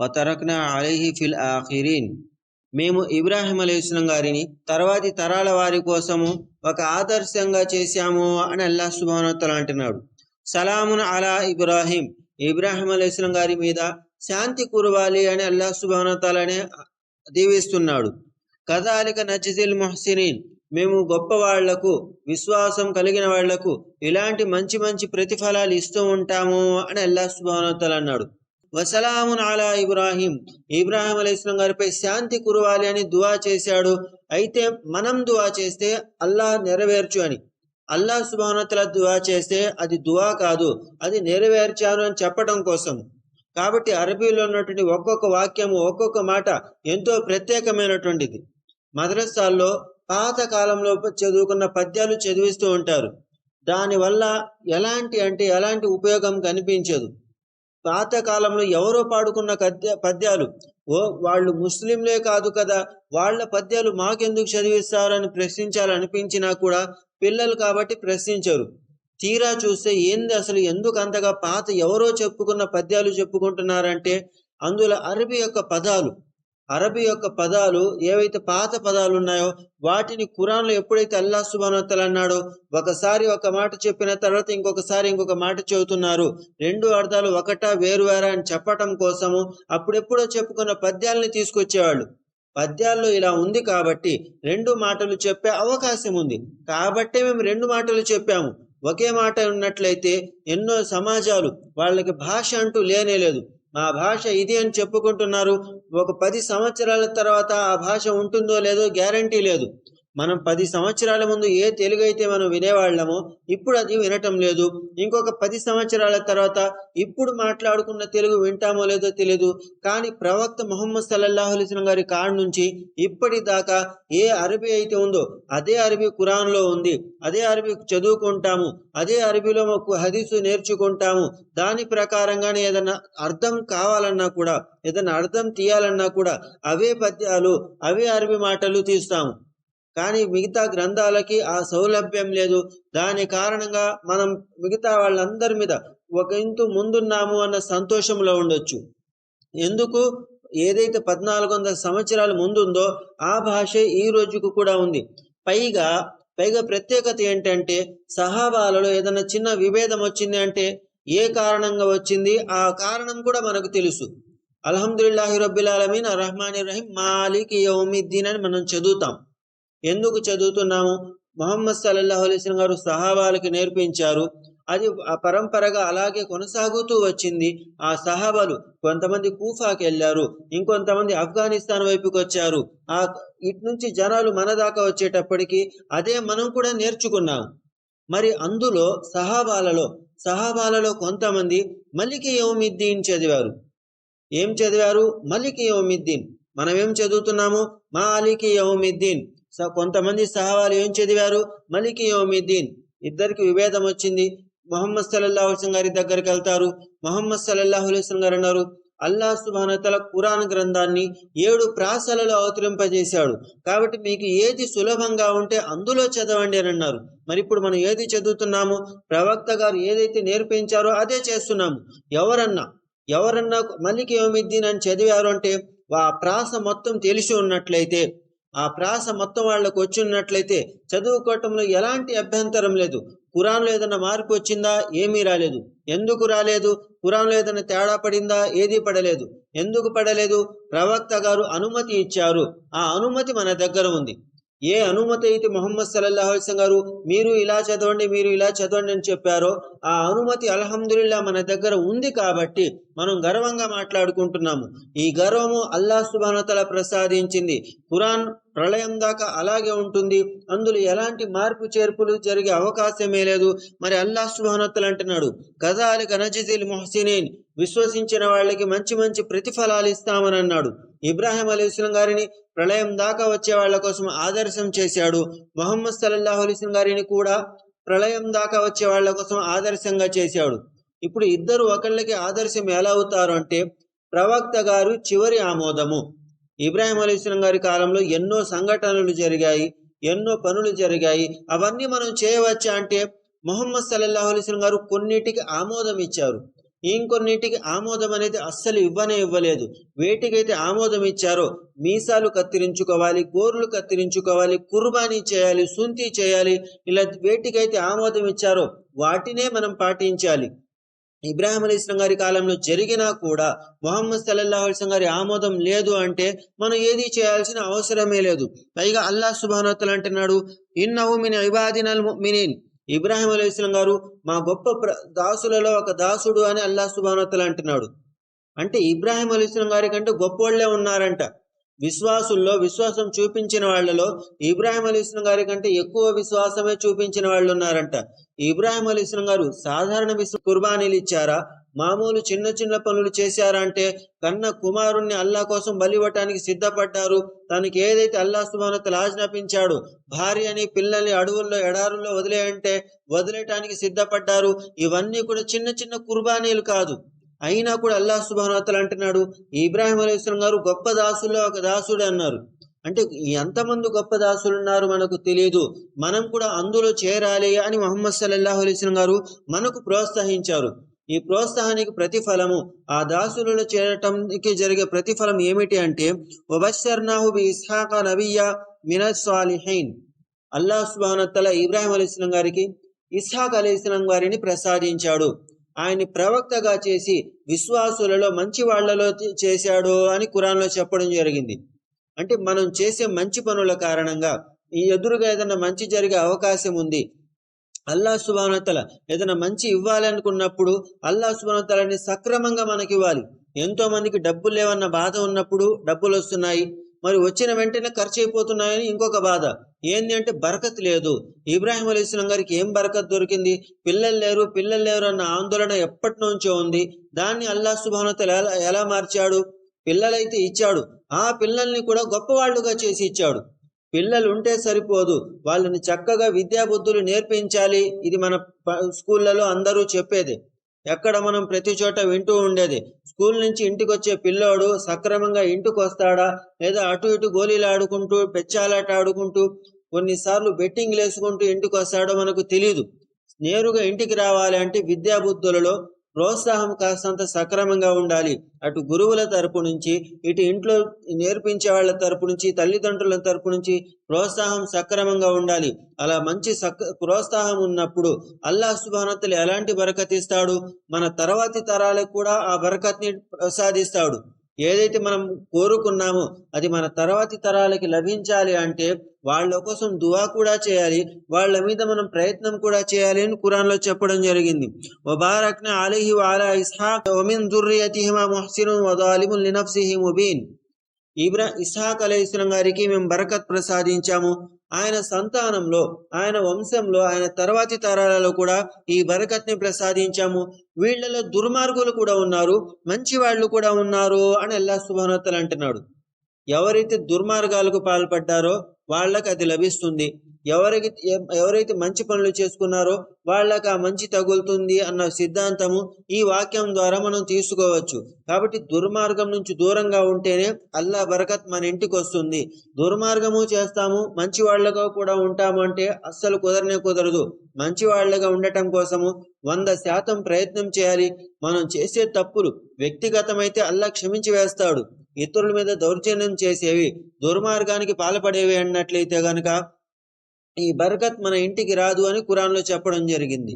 వతరక్నా అలైహి ఫిల్ ఆఖిరీన్. మేము ఇబ్రాహిం అలైస్లం గారిని తర్వాతి తరాల వారి కోసము ఒక ఆదర్శంగా చేశాము అని అల్లా సుబానోత్తల అంటున్నాడు. సలామున్ అలా ఇబ్రాహీం. ఇబ్రాహిం అలైస్లం గారి మీద శాంతి కురవాలి అని అల్లా సుబానోత్తలనే దీవిస్తున్నాడు. కదాలిక నచిజిల్ మొహసినీన్. మేము గొప్ప వాళ్ళకు విశ్వాసం కలిగిన వాళ్ళకు ఇలాంటి మంచి మంచి ప్రతిఫలాలు ఇస్తూ ఉంటాము అని అల్లా సుబానోత్తల అన్నాడు. వసలామున్ అలా ఇబ్రాహీం. ఇబ్రాహీం అలైస్లం గారిపై శాంతి కురవాలి అని దువా చేశాడు. అయితే మనం దువా చేస్తే అల్లా నెరవేర్చు అని. అల్లా సుబానతల దువా చేస్తే అది దువా కాదు అది నెరవేర్చాను అని చెప్పడం కోసం. కాబట్టి అరబీలో ఉన్నటువంటి ఒక్కొక్క వాక్యము ఒక్కొక్క మాట ఎంతో ప్రత్యేకమైనటువంటిది. మద్రసాల్లో పాత కాలంలో చదువుకున్న పద్యాలు చదివిస్తూ ఉంటారు. దానివల్ల ఎలాంటి అంటే ఎలాంటి ఉపయోగం కనిపించదు. పాత కాలంలో ఎవరో పాడుకున్న పద్యాలు ఓ వాళ్ళు ముస్లింలే కాదు కదా వాళ్ళ పద్యాలు మాకెందుకు చదివిస్తారని ప్రశ్నించాలనిపించినా కూడా పిల్లలు కాబట్టి ప్రశ్నించరు. తీరా చూస్తే ఏంది అసలు ఎందుకు అంతగా పాత ఎవరో చెప్పుకున్న పద్యాలు చెప్పుకుంటున్నారంటే అందులో అరబీ యొక్క పదాలు అరబీ యొక్క పదాలు ఏవైతే పాత పదాలు ఉన్నాయో వాటిని ఖురాన్లో ఎప్పుడైతే అల్లా సుబానోత్తలు అన్నాడో ఒకసారి ఒక మాట చెప్పిన తర్వాత ఇంకొకసారి ఇంకొక మాట చెబుతున్నారు. రెండు అర్థాలు ఒకటా వేరు వేరా అని చెప్పటం కోసము అప్పుడెప్పుడో చెప్పుకున్న పద్యాలని తీసుకొచ్చేవాళ్ళు. పద్యాల్లో ఇలా ఉంది కాబట్టి రెండు మాటలు చెప్పే అవకాశం ఉంది. కాబట్టే మేము రెండు మాటలు చెప్పాము. ఒకే మాట ఉన్నట్లయితే ఎన్నో సమాజాలు వాళ్ళకి భాష అంటూ లేనే లేదు. మా భాష ఇది అని చెప్పుకుంటున్నారు. ఒక పది సంవత్సరాల తర్వాత ఆ భాష ఉంటుందో లేదో గ్యారంటీ లేదు. మనం పది సంవత్సరాల ముందు ఏ తెలుగు అయితే మనం వినేవాళ్ళమో ఇప్పుడు అది వినటం లేదు. ఇంకొక పది సంవత్సరాల తర్వాత ఇప్పుడు మాట్లాడుకున్న తెలుగు వింటామో లేదో తెలియదు కానీ ప్రవక్త మొహమ్మద్ సల్లల్లాహులిస్లం గారి కాడ నుంచి ఇప్పటిదాకా ఏ అరబీ అయితే ఉందో అదే అరబీ కురాన్లో ఉంది అదే అరబీ చదువుకుంటాము అదే అరబీలో మాకు హదీసు నేర్చుకుంటాము దాని ప్రకారంగానే ఏదైనా అర్థం కావాలన్నా కూడా ఏదైనా అర్థం తీయాలన్నా కూడా అవే పద్యాలు అవే అరబీ మాటలు తీస్తాము. కానీ మిగతా గ్రంథాలకి ఆ సౌలభ్యం లేదు. దాని కారణంగా మనం మిగతా వాళ్ళందరి మీద ఒక ఇంతు ముందున్నాము అన్న సంతోషంలో ఉండొచ్చు. ఎందుకు? ఏదైతే పద్నాలుగు వందల సంవత్సరాల ముందుందో ఆ భాష ఈ రోజుకు కూడా ఉంది. పైగా పైగా ప్రత్యేకత ఏంటంటే సహాబాలలో ఏదైనా చిన్న విభేదం వచ్చింది అంటే ఏ కారణంగా వచ్చింది? ఆ కారణం కూడా మనకు తెలుసు. అల్హమ్దుల్లాహి రబ్బిల్ అలమీన్ రహమాన్ రహీం మాలిక్ యౌమిద్దీన్ అని మనం చదువుతాం. ఎందుకు చదువుతున్నాము? మొహమ్మద్ సల్లల్లాహు అలైస్లం గారు సహాబాలకి నేర్పించారు. అది ఆ పరంపరగా అలాగే కొనసాగుతూ వచ్చింది. ఆ సహాబాలు కొంతమంది కూఫాకి వెళ్ళారు. ఇంకొంతమంది ఆఫ్ఘనిస్తాన్ వైపుకి వచ్చారు. ఆ ఇటు నుంచి జనాలు మన దాకా వచ్చేటప్పటికి అదే మనం కూడా నేర్చుకున్నాం. మరి అందులో సహాబాలలో సహాబాలలో కొంతమంది మలికి యోమిద్దీన్ చదివారు. ఏం చదివారు? మలికి యోమిద్దీన్. మనం ఏం చదువుతున్నాము? మా అలీకి యోమిద్దీన్. కొంతమంది సహవాలు ఏం చదివారు? మలికి యోమిద్దీన్ ఇద్దరికి విభేదం వచ్చింది. మొహమ్మద్ సల్లల్లాహు అలైస్లం గారి దగ్గరికి వెళ్తారు. మొహమ్మద్ సల్లల్లాహు అలైస్లం గారు అన్నారు అల్లా సుబానతల ఖురాన్ గ్రంథాన్ని ఏడు ప్రాసలలో అవతరింపజేశాడు. కాబట్టి మీకు ఏది సులభంగా ఉంటే అందులో చదవండి అని అన్నారు. మరి ఇప్పుడు మనం ఏది చదువుతున్నాము? ప్రవక్త గారు ఏదైతే నేర్పించారో అదే చేస్తున్నాము. ఎవరన్నా ఎవరన్నా మలికి ఏమిద్దీన్ అని చదివారు అంటే ఆ ప్రాస మొత్తం తెలిసి ఉన్నట్లయితే ఆ ప్రాస మొత్తం వాళ్ళకు వచ్చి ఉన్నట్లయితే చదువుకోవటంలో ఎలాంటి అభ్యంతరం లేదు. కురాన్లో ఏదైనా మార్పు వచ్చిందా? ఏమీ రాలేదు. ఎందుకు రాలేదు? కురాన్లో ఏదైనా తేడా పడిందా? ఏది పడలేదు. ఎందుకు పడలేదు? ప్రవక్త గారు అనుమతి ఇచ్చారు. ఆ అనుమతి మన దగ్గర ఉంది. ఏ అనుమతి అయితే మొహమ్మద్ సల్లల్లాహు అలైస్ గారు మీరు ఇలా చదవండి మీరు ఇలా చదవండి అని చెప్పారో ఆ అనుమతి అల్హమ్దుల్లా మన దగ్గర ఉంది కాబట్టి మనం గర్వంగా మాట్లాడుకుంటున్నాము. ఈ గర్వము అల్లా సుబానతల ప్రసాదించింది. ఖురాన్ ప్రళయం దాకా అలాగే ఉంటుంది. అందులో ఎలాంటి మార్పు చేర్పులు జరిగే అవకాశమే లేదు. మరి అల్లా సుబానతలు అంటున్నాడు గజాలి గనజిజిల్ మొహసినేన్ విశ్వసించిన వాళ్ళకి మంచి మంచి ప్రతిఫలాలు ఇస్తామని అన్నాడు. ఇబ్రాహిం అలీస్లం గారిని ప్రళయం దాకా వచ్చే వాళ్ళ కోసం ఆదర్శం చేశాడు. మొహమ్మద్ సల్లల్లాహు అలీస్లం గారిని కూడా ప్రళయం దాకా వచ్చే వాళ్ళ కోసం ఆదర్శంగా చేశాడు. ఇప్పుడు ఇద్దరు ఒకళ్ళకి ఆదర్శం ఎలా అవుతారు అంటే ప్రవక్త గారు చివరి ఆమోదము. ఇబ్రాహిం అలీస్లం గారి కాలంలో ఎన్నో సంఘటనలు జరిగాయి ఎన్నో పనులు జరిగాయి. అవన్నీ మనం చేయవచ్చా అంటే మొహమ్మద్ సల్లల్లాహు అలీస్లం గారు కొన్నిటికి ఆమోదం ఇచ్చారు. ఇంకొన్నిటికి ఆమోదం అనేది అస్సలు ఇవ్వనే ఇవ్వలేదు. వేటికైతే ఆమోదం ఇచ్చారో మీసాలు కత్తిరించుకోవాలి గోర్లు కత్తిరించుకోవాలి కుర్బానీ చేయాలి సుంతి చేయాలి ఇలా వేటికైతే ఆమోదం ఇచ్చారో వాటినే మనం పాటించాలి. ఇబ్రాహిం అలీ ఇస్లాం గారి కాలంలో జరిగినా కూడా మొహమ్మద్ సల్లల్లాహు అలైస్లం గారి ఆమోదం లేదు అంటే మనం ఏది చేయాల్సిన అవసరమే లేదు. పైగా అల్లాహ్ సుభానతలు అంటున్నాడు ఇన్నహు మిన్ ఇబాదినల్ మినీన్ ఇబ్రాహిం అలైస్లం గారు మా గొప్ప ప్ర దాసులలో ఒక దాసుడు అని అల్లాహ్ సుబానోత్తలు అంటున్నాడు. అంటే ఇబ్రాహిం అలైస్లం గారి కంటే గొప్పవాళ్ళే ఉన్నారంట. విశ్వాసుల్లో విశ్వాసం చూపించిన వాళ్ళలో ఇబ్రాహిం అలీ గారి కంటే ఎక్కువ విశ్వాసమే చూపించిన వాళ్ళు ఉన్నారంట. ఇబ్రాహిం అలీస్ గారు సాధారణ విశ్వ కుర్బానీలు ఇచ్చారా? మామూలు చిన్న చిన్న పనులు చేశారా అంటే కన్న కుమారుణ్ణి అల్లా కోసం బలివ్వటానికి సిద్ధపడ్డారు. తనకి ఏదైతే అల్లా సుమానతలు ఆజ్ఞాపించాడు భార్యని పిల్లల్ని అడవుల్లో ఎడారుల్లో వదిలేయంటే వదిలేయటానికి సిద్ధపడ్డారు. ఇవన్నీ కూడా చిన్న చిన్న కుర్బానీలు కాదు. అయినా కూడా అల్లాహ్ సుబానతలు అంటున్నాడు ఇబ్రాహిం అలైస్లం గారు గొప్ప దాసుల్లో ఒక దాసుడు అన్నారు. అంటే ఎంతమంది గొప్ప దాసులు ఉన్నారు మనకు తెలియదు మనం కూడా అందులో చేరాలి అని మొహమ్మద్ సల్లాహు అలైస్లం గారు మనకు ప్రోత్సహించారు. ఈ ప్రోత్సాహానికి ప్రతిఫలము ఆ దాసులలో చేరటానికి జరిగే ప్రతిఫలం ఏమిటి అంటే ఒబషర్నాహు బి ఇస్హాక నబియా మినస్ సాలిహైన్. అల్లాహ్ సుబానతల ఇబ్రాహిం అలీస్లం గారికి ఇస్హాక్ అలీస్లం గారిని ప్రసాదించాడు. ఆయన్ని ప్రవక్తగా చేసి విశ్వాసులలో మంచి వాళ్ళలో చేశాడు అని కురాన్లో చెప్పడం జరిగింది. అంటే మనం చేసే మంచి పనుల కారణంగా ఈ ఎదురుగా ఏదైనా మంచి జరిగే అవకాశం ఉంది. అల్లా సుబానతల ఏదైనా మంచి ఇవ్వాలి అనుకున్నప్పుడు అల్లా సుబానతలని సక్రమంగా మనకి ఇవ్వాలి. ఎంతో మందికి డబ్బులు లేవన్న బాధ ఉన్నప్పుడు డబ్బులు వస్తున్నాయి. మరి వచ్చిన వెంటనే ఖర్చు అయిపోతున్నాయని ఇంకొక బాధ. ఏంది అంటే బరకత్ లేదు. ఇబ్రాహిం అలీ గారికి ఏం బరకత్ దొరికింది? పిల్లలు లేరు పిల్లలు లేరు అన్న ఆందోళన ఎప్పటి నుంచో ఉంది. దాన్ని అల్లా సుబానతల ఎలా ఎలా మార్చాడు? పిల్లలైతే ఇచ్చాడు. ఆ పిల్లల్ని కూడా గొప్పవాళ్ళుగా చేసి ఇచ్చాడు. పిల్లలు ఉంటే సరిపోదు. వాళ్ళని చక్కగా విద్యాబుద్ధులు నేర్పించాలి. ఇది మన స్కూళ్ళలో అందరూ చెప్పేది. ఎక్కడ మనం ప్రతి చోట వింటూ ఉండేది. స్కూల్ నుంచి ఇంటికి వచ్చే పిల్లోడు సక్రమంగా ఇంటికి వస్తాడా లేదా అటు ఇటు గోళీలు ఆడుకుంటూ పెచ్చాలాట ఆడుకుంటూ కొన్నిసార్లు బెట్టింగ్లు వేసుకుంటూ ఇంటికి వస్తాడో మనకు తెలియదు నేరుగా ఇంటికి రావాలి అంటే విద్యాబుద్ధులలో ప్రోత్సాహం కాస్తంత సక్రమంగా ఉండాలి. అటు గురువుల తరపు నుంచి ఇటు ఇంట్లో నేర్పించే వాళ్ళ తరపు నుంచి తల్లిదండ్రుల తరపు నుంచి ప్రోత్సాహం సక్రమంగా ఉండాలి. అలా మంచి సక్ ప్రోత్సాహం ఉన్నప్పుడు అల్లాహ్ సుబానతలు ఎలాంటి బరకత్ ఇస్తాడు? మన తర్వాతి తరాలకు కూడా ఆ బరకత్ని ప్రసాదిస్తాడు. ఏదైతే మనం కోరుకున్నామో అది మన తర్వాతి తరాలకి లభించాలి అంటే వాళ్ళ కోసం దువా కూడా చేయాలి. వాళ్ళ మీద మనం ప్రయత్నం కూడా చేయాలి అని కురాన్లో చెప్పడం జరిగింది. వబారక్న అలీహి వాలా ఇస్హాక్ వమిన్ దుర్రియతిహిమా ముహ్సిను వదాలిముల్ లినఫ్సిహి ముబీన్. ఇబ్రా ఇస్హాక్ అలీ ఇస్లాం గారికి మేము బరకత్ ప్రసాదించాము. ఆయన సంతానంలో ఆయన వంశంలో ఆయన తర్వాతి తరాలలో కూడా ఈ బరకత్ని ప్రసాదించాము. వీళ్ళలో దుర్మార్గులు కూడా ఉన్నారు. మంచి వాళ్ళు కూడా ఉన్నారు అని అల్లా సుభానోత్తలు అంటున్నాడు. ఎవరైతే దుర్మార్గాలకు పాల్పడ్డారో వాళ్ళకి అది లభిస్తుంది. ఎవరికి ఎవరైతే మంచి పనులు చేసుకున్నారో వాళ్ళకి ఆ మంచి తగులుతుంది అన్న సిద్ధాంతము ఈ వాక్యం ద్వారా మనం తీసుకోవచ్చు. కాబట్టి దుర్మార్గం నుంచి దూరంగా ఉంటేనే అల్లా బరకత్ మన ఇంటికి వస్తుంది. దుర్మార్గము చేస్తాము మంచి వాళ్ళగా కూడా ఉంటామంటే అస్సలు కుదరనే కుదరదు. మంచి వాళ్ళగా ఉండటం కోసము వంద శాతం ప్రయత్నం చేయాలి. మనం చేసే తప్పులు వ్యక్తిగతమైతే అల్లా క్షమించి వేస్తాడు. ఇతరుల మీద దౌర్జన్యం చేసేవి దుర్మార్గానికి పాల్పడేవి అన్నట్లయితే గనక ఈ బరకత్ మన ఇంటికి రాదు అని కురాన్లో చెప్పడం జరిగింది.